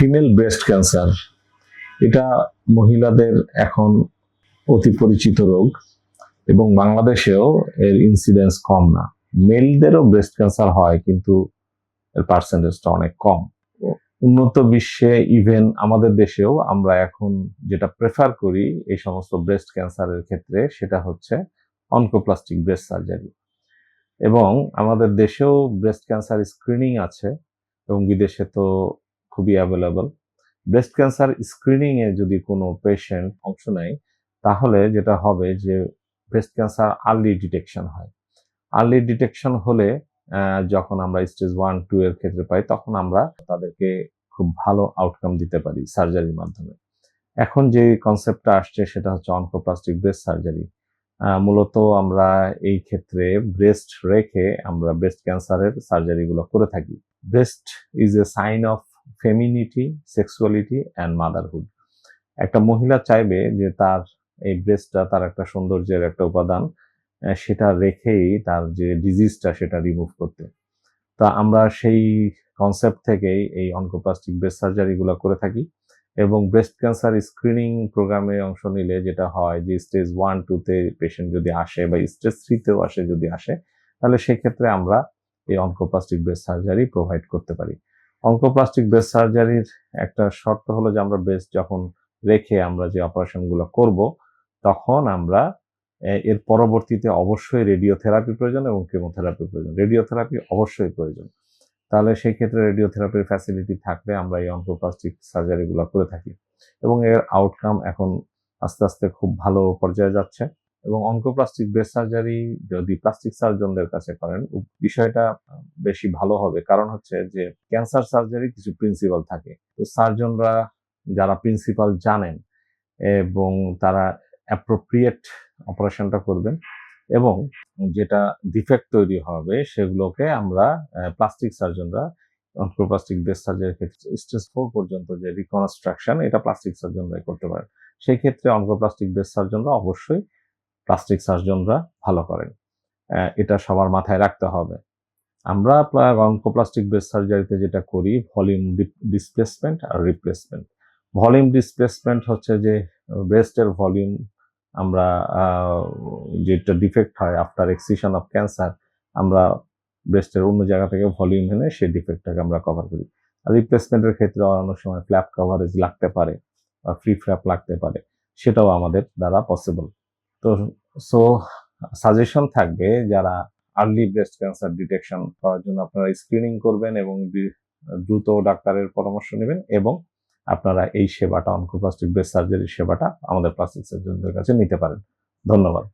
Female breast cancer এটা মহিলাদের এখন অতি পরিচিত রোগ এবং বাংলাদেশেও এর ইনসিডেন্স কম না। মেলদেরও ব্রেস্ট ক্যান্সার হয়, কিন্তু এর পার্সেন্টেজটা অনেক কম। উন্নত বিশ্বে ইভেন আমাদের দেশেও আমরা এখন যেটা প্রেফার করি এই সমস্ত ব্রেস্ট ক্যান্সারের ক্ষেত্রে, সেটা হচ্ছে অনকোপ্লাস্টিক ব্রেস্ট সার্জারি এবং আমাদের দেশেও ব্রেস্ট ক্যান্সার স্ক্রিনিং আছে এবং বিদেশে তো খুবই অ্যাভেলেবল ব্রেস্ট ক্যান্সার স্ক্রিনিং এ যদি কোনো পেশেন্ট অংশ নেয়, তাহলে যেটা হবে যে ব্রেস্ট ক্যান্সার আর্লি ডিটেকশন হয়। আর্লি ডিটেকশন হলে যখন আমরা স্টেজ ওয়ান টু এর ক্ষেত্রে পাই, তখন আমরা তাদেরকে খুব ভালো আউটকাম দিতে পারি সার্জারির মাধ্যমে। এখন যে কনসেপ্টটা আসছে, সেটা হচ্ছে অনকোপ্লাস্টিক ব্রেস্ট সার্জারি মূলত আমরা এই ক্ষেত্রে ব্রেস্ট রেখে আমরা ব্রেস্ট ক্যান্সারের সার্জারিগুলো করে থাকি। Breast is a sign of feminity sexuality and motherhood একটা মহিলা চাইবে যে তার এই ব্রেস্টটা তার একটা সৌন্দর্যের একটা উপাদান সেটা রেখেই তার যে ডিজিজটা সেটা রিমুভ করতে। তা আমরা সেই কনসেপ্ট থেকেই এই অনকোপ্লাস্টিক ব্রেস্ট সার্জারিগুলো করে থাকি এবং ব্রেস্ট ক্যান্সার স্ক্রিনিং প্রোগ্রামে অংশ নিলে যেটা হয় যে স্টেজ ওয়ান টুতে পেশেন্ট যদি আসে বা স্টেজ থ্রিতেও আসে যদি আসে, তাহলে সেক্ষেত্রে আমরা এই অনকোপ্লাস্টিক ব্রেস্ট সার্জারি প্রোভাইড করতে পারি। অনকোপ্লাস্টিক ব্রেস্ট সার্জারির একটা শর্ত হলো যে আমরা ব্রেস্ট যখন রেখে আমরা যে অপারেশনগুলো করব, তখন আমরা এর পরবর্তীতে অবশ্যই রেডিওথেরাপি প্রয়োজন এবং কেমোথেরাপি প্রয়োজন। রেডিওথেরাপি অবশ্যই প্রয়োজন। তাহলে সেই ক্ষেত্রে রেডিওথেরাপির ফ্যাসিলিটি থাকলে আমরা এই অঙ্কোপ্লাস্টিক সার্জারিগুলো করে থাকি। এবং এর আউটকাম এখন আস্তে আস্তে খুব ভালো পর্যায়ে যাচ্ছে। এবং অনকোপ্লাস্টিক ব্রেস্ট সার্জারি যদি প্লাস্টিক সার্জনদের কাছে করেন বিষয়টা বেশি ভালো হবে। কারণ হচ্ছে যে, ক্যান্সার সার্জারি কিছু প্রিন্সিপাল থাকে। তো সার্জনরা যারা প্রিন্সিপাল জানেন এবং তারা অ্যাপ্রোপ্রিয়েট অপারেশনটা করবেন এবং যেটা ডিফেক্ট তৈরি হবে, সেগুলোকে আমরা প্লাস্টিক সার্জনরা অঙ্কোপ্লাস্টিক ব্রেস্ট সার্জারির ক্ষেত্রে স্টেজ ফোর পর্যন্ত যে রিকনস্ট্রাকশন, এটা প্লাস্টিক সার্জনরাই করতে পারেন। সেই ক্ষেত্রে অনকোপ্লাস্টিক ব্রেস্ট সার্জনরা অবশ্যই প্লাস্টিক সার্জনরা ভালো করেন। এটা সবার মাথায় রাখতে হবে। আমরা অনকোপ্লাস্টিক ব্রেস্ট সার্জারিতে যেটা করি, ভলিউম ডিসপ্লেসমেন্ট আর রিপ্লেসমেন্ট। ভলিউম ডিসপ্লেসমেন্ট হচ্ছে যে ব্রেস্টের ভলিউম আমরা যেটা ডিফেক্ট হয় আফটার এক্সিশন অফ ক্যান্সার, আমরা ব্রেস্টের অন্য জায়গা থেকে ভলিউম এনে সেই ডিফেক্টটাকে আমরা কভার করি। আর রিপ্লেসমেন্টের ক্ষেত্রে অনেক সময় ফ্ল্যাপ কভারেজ লাগতে পারে বা ফ্রি ফ্ল্যাপ লাগতে পারে। সেটাও আমাদের দ্বারা পসিবল তো সো সাজেশন থাকবে যারা আর্লি ব্রেস্ট ক্যান্সার ডিটেকশন করার জন্য আপনারা স্ক্রিনিং করবেন এবং দ্রুত ডাক্তারের পরামর্শ নেবেন এবং আপনারা এই সেবাটা অনকোপ্লাস্টিক ব্রেস্ট সার্জারির সেবাটা আমাদের প্লাস্টিক সার্জনদের কাছে নিতে পারেন। ধন্যবাদ।